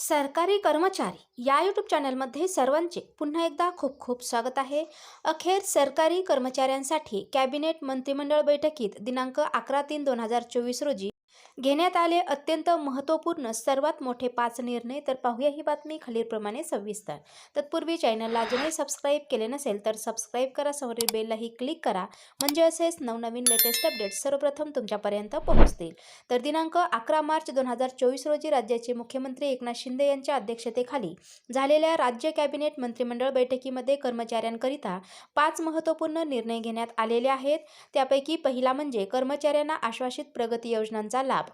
सरकारी कर्मचारी या यूट्यूब चॅनलमध्ये सर्वांचे पुन्हा एकदा खूप खूप स्वागत आहे. अखेर सरकारी कर्मचाऱ्यांसाठी कॅबिनेट मंत्रिमंडळ बैठकीत दिनांक अकरा तीन दोन हजार चोवीस रोजी घेण्यात आले अत्यंत महत्त्वपूर्ण सर्वात मोठे पाच निर्णय तर पाहूया ही बातमी खालीलप्रमाणे सविस्तर. तत्पूर्वी चॅनलला अजूनही सबस्क्राईब केले नसेल तर सबस्क्राईब करा समोरील बेललाही क्लिक करा म्हणजे असेच नवनवीन लेटेस्ट अपडेट सर्वप्रथम तुमच्यापर्यंत पोहोचतील. तर दिनांक अकरा मार्च दोन हजार चोवीस रोजी राज्याचे मुख्यमंत्री एकनाथ शिंदे यांच्या अध्यक्षतेखाली झालेल्या राज्य कॅबिनेट मंत्रिमंडळ बैठकीमध्ये कर्मचाऱ्यांकरिता पाच महत्त्वपूर्ण निर्णय घेण्यात आलेले आहेत. त्यापैकी पहिला म्हणजे कर्मचाऱ्यांना आश्वासित प्रगती योजनांचा लाभ.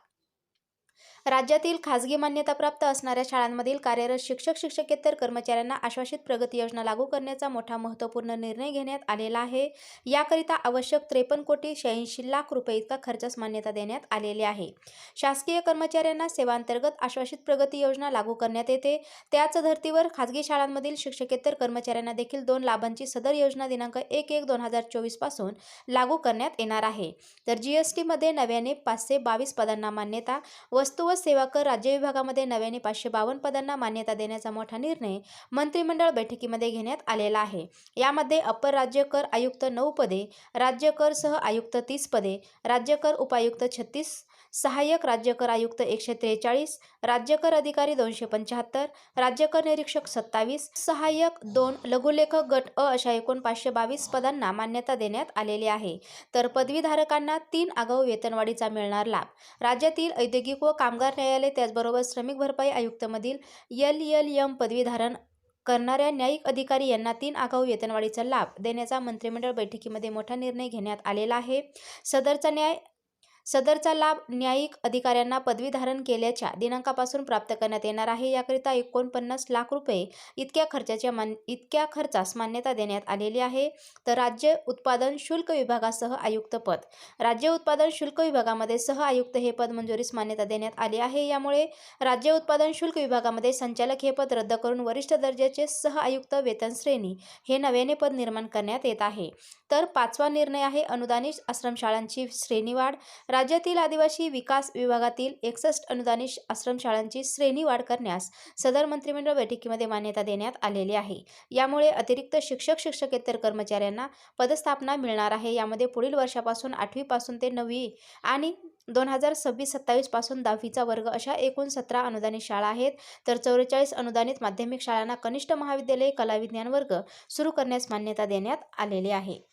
राज्यातील खाजगी मान्यताप्राप्त असणाऱ्या शाळांमधील कार्यरत शिक्षक शिक्षकेतर कर्मचाऱ्यांना आश्वासित प्रगती योजना लागू करण्याचा मोठा महत्त्वपूर्ण निर्णय घेण्यात आलेला आहे. याकरिता आवश्यक त्रेपन्न कोटी शहाऐंशी लाख रुपये इतका खर्चास मान्यता देण्यात आलेली आहे. शासकीय कर्मचाऱ्यांना सेवांतर्गत आश्वासित प्रगती योजना लागू करण्यात येते. त्याच धर्तीवर खाजगी शाळांमधील शिक्षकेतर कर्मचाऱ्यांना देखील दोन लाभांची सदर योजना दिनांक एक एक दोन हजार चोवीसपासून लागू करण्यात येणार आहे. तर जी एस टीमध्ये नव्याने पाचशे बावीस पदांना मान्यता वस्तू व सेवा कर राज्य विभागामध्ये नव्याने पाचशे बावन्न पदांना मान्यता देण्याचा मोठा निर्णय मंत्रिमंडळ बैठकीमध्ये घेण्यात आलेला आहे. यामध्ये अपर राज्य कर आयुक्त नऊ पदे राज्य कर सह आयुक्त तीस पदे राज्य कर उपायुक्त छत्तीस सहाय्यक राज्य कर आयुक्त एकशे त्रेचाळीस राज्य कर अधिकारी दोनशे पंच्याहत्तर राज्य कर निरीक्षक सत्तावीस सहाय्यक दोन लघुलेखक गट अ अशा एकूण पाचशे बावीस पदांना मान्यता देण्यात आलेली आहे. तर पदवीधारकांना तीन आगाऊ वेतनवाढीचा मिळणार लाभ. राज्यातील औद्योगिक व कामगार न्यायालय त्याचबरोबर श्रमिक भरपाई आयुक्तमधील एल एल एम पदवीधारण करणाऱ्या न्यायिक अधिकारी यांना तीन आगाऊ वेतनवाढीचा लाभ देण्याचा मंत्रिमंडळ बैठकीमध्ये मोठा निर्णय घेण्यात आलेला आहे. सदरचा न्याय सदरचा लाभ न्यायिक अधिकाऱ्यांना पदवी धारण केल्याच्या दिनांकापासून प्राप्त करण्यात येणार आहे. याकरिता एकोणपन्नास लाख रुपये इतक्या खर्चाच्या मान इतक्या खर्चास मान्यता देण्यात आलेली आहे. तर राज्य उत्पादन शुल्क विभागासह आयुक्त पद. राज्य उत्पादन शुल्क विभागामध्ये सह आयुक्त हे पद मंजुरीस मान्यता देण्यात आली आहे. यामुळे राज्य उत्पादन शुल्क विभागामध्ये संचालक हे पद रद्द करून वरिष्ठ दर्जाचे सह आयुक्त वेतन श्रेणी हे नव्याने पद निर्माण करण्यात येत आहे. तर पाचवा निर्णय आहे अनुदानित आश्रमशाळांची श्रेणीवाढ. राज्यातील आदिवासी विकास विभागातील एकसष्ट अनुदानित आश्रमशाळांची श्रेणीवाढ करण्यास सदर मंत्रिमंडळ बैठकीमध्ये मान्यता देण्यात आलेली आहे. यामुळे अतिरिक्त शिक्षक शिक्षकेतर कर्मचाऱ्यांना पदस्थापना मिळणार आहे. यामध्ये पुढील वर्षापासून आठवीपासून ते नववी आणि दोन हजार सव्वीस सत्तावीसपासून दहावीचा वर्ग अशा एकूण सतरा अनुदानित शाळा आहेत. तर चौवेचाळीस अनुदानित माध्यमिक शाळांना कनिष्ठ महाविद्यालय कलाविज्ञान वर्ग सुरू करण्यास मान्यता देण्यात आलेली आहे.